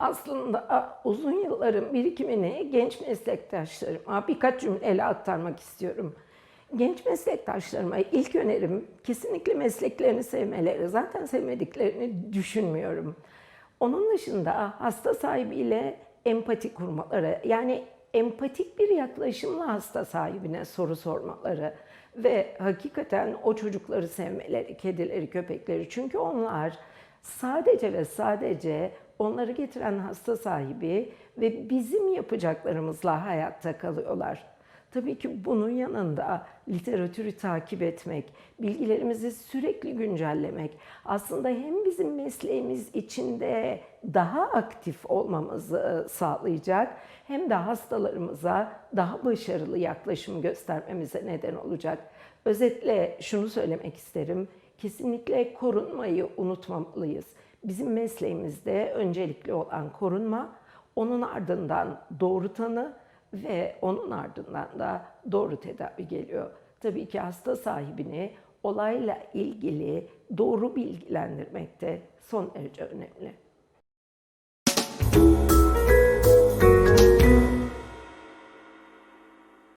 aslında uzun yılların birikimini genç meslektaşlarıma birkaç cümleyle aktarmak istiyorum. Genç meslektaşlarıma ilk önerim kesinlikle mesleklerini sevmeleri. Zaten sevmediklerini düşünmüyorum. Onun dışında hasta sahibiyle empati kurmaları. Yani empatik bir yaklaşımla hasta sahibine soru sormaları ve hakikaten o çocukları sevmeleri, kedileri, köpekleri. Çünkü onlar sadece ve sadece onları getiren hasta sahibi ve bizim yapacaklarımızla hayatta kalıyorlar. Tabii ki bunun yanında literatürü takip etmek, bilgilerimizi sürekli güncellemek aslında hem bizim mesleğimiz içinde daha aktif olmamızı sağlayacak hem de hastalarımıza daha başarılı yaklaşım göstermemize neden olacak. Özetle şunu söylemek isterim. Kesinlikle korunmayı unutmamalıyız. Bizim mesleğimizde öncelikli olan korunma, onun ardından doğru tanı ve onun ardından da doğru tedavi geliyor. Tabii ki hasta sahibini olayla ilgili doğru bilgilendirmek de son derece önemli.